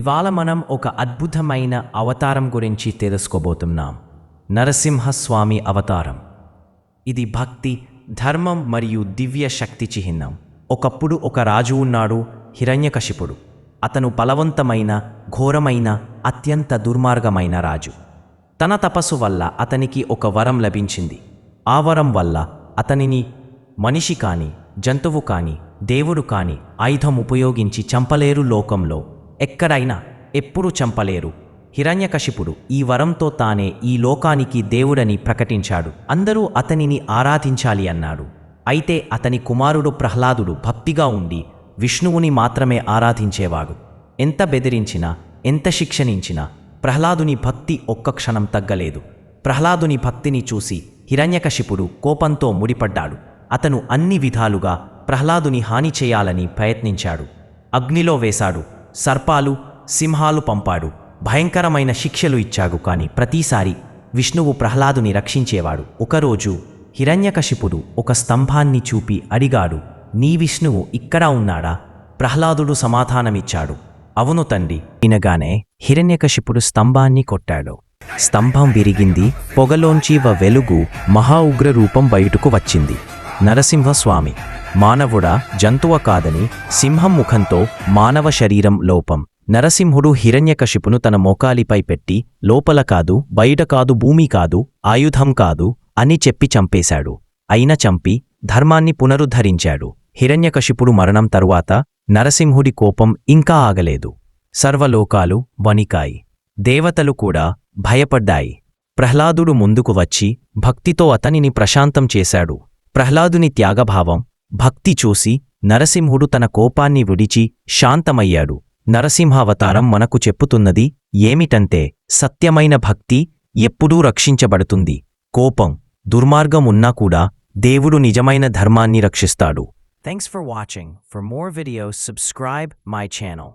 ఇవాళ మనం ఒక అద్భుతమైన అవతారం గురించి తెలుసుకోబోతున్నాం. నరసింహస్వామి అవతారం. ఇది భక్తి ధర్మం మరియు దివ్య శక్తి చిహ్నం. ఒకప్పుడు ఒక రాజు ఉన్నాడు హిరణ్యకశిపుడు. అతను బలవంతమైన ఘోరమైన అత్యంత దుర్మార్గమైన రాజు. తన తపస్సు వల్ల అతనికి ఒక వరం లభించింది. ఆ వరం వల్ల అతనిని మనిషి కాని జంతువు కాని దేవుడు కాని ఆయుధం ఉపయోగించి చంపలేరు లోకంలో. ఎక్కడైనా ఎప్పుడు చంపలేరు. హిరణ్యకశిపుడు ఈ వరంతో తానే ఈ లోకానికి దేవుడని ప్రకటించాడు. అందరూ అతనిని ఆరాధించాలి అన్నాడు. అయితే అతని కుమారుడు ప్రహ్లాదుడు భక్తిగా ఉండి విష్ణువుని మాత్రమే ఆరాధించేవాడు. ఎంత బెదిరించినా ఎంత శిక్షణించినా ప్రహ్లాదుని భక్తి ఒక్క క్షణం తగ్గలేదు. ప్రహ్లాదుని భక్తిని చూసి హిరణ్యకశిపుడు కోపంతో ముడిపడ్డాడు. అతను అన్ని విధాలుగా ప్రహ్లాదుని హాని చేయాలని ప్రయత్నించాడు. అగ్నిలో వేశాడు. సర్పాలు సింహాలు పంపాడు. భయంకరమైన శిక్షలు ఇచ్చాడు కాని ప్రతిసారి విష్ణువు ప్రహ్లాదుని రక్షించేవాడు. ఒకరోజు హిరణ్యకశిపుడు ఒక స్తంభాన్ని చూపి అడిగాడు నీ విష్ణువు ఇక్కడ ఉన్నాడా? ప్రహ్లాదుడు సమాధానమిచ్చాడు. అవును తండ్రి. వినగానే హిరణ్యకశిపుడు స్తంభాన్ని కొట్టాడు. స్తంభం విరిగింది. పొగలోంచి వ వెలుగు మహా ఉగ్ర రూపం బయటకు వచ్చింది. నరసింహస్వామి మానవుడా జంతువ కాదని సింహం ముఖంతో మానవ శరీరం లోపం. నరసింహుడు హిరణ్యకశిపును తన మోకాలిపై పెట్టి లోపల కాదు బయట కాదు భూమి కాదు ఆయుధం కాదు అని చెప్పి చంపేశాడు. అయిన చంపి ధర్మాన్ని పునరుద్ధరించాడు. హిరణ్యకశిపుడు మరణం తరువాత నరసింహుడి కోపం ఇంకా ఆగలేదు. సర్వలోకాలు వణికాయి. దేవతలు కూడా భయపడ్డాయి. ప్రహ్లాదుడు ముందుకు వచ్చి భక్తితో అతనిని ప్రశాంతం చేశాడు. ప్రహ్లాదుని త్యాగభావం భక్తి చూసి నరసింహుడు తన కోపాన్ని విడిచి శాంతమయ్యాడు. నరసింహావతారం మనకు చెప్పుతున్నది ఏమిటంటే సత్యమైన భక్తి ఎప్పుడూ రక్షించబడుతుంది. కోపం దుర్మార్గం ఉన్నా కూడా దేవుడు నిజమైన ధర్మాన్ని రక్షిస్తాడు. Thanks for watching for more videos subscribe my channel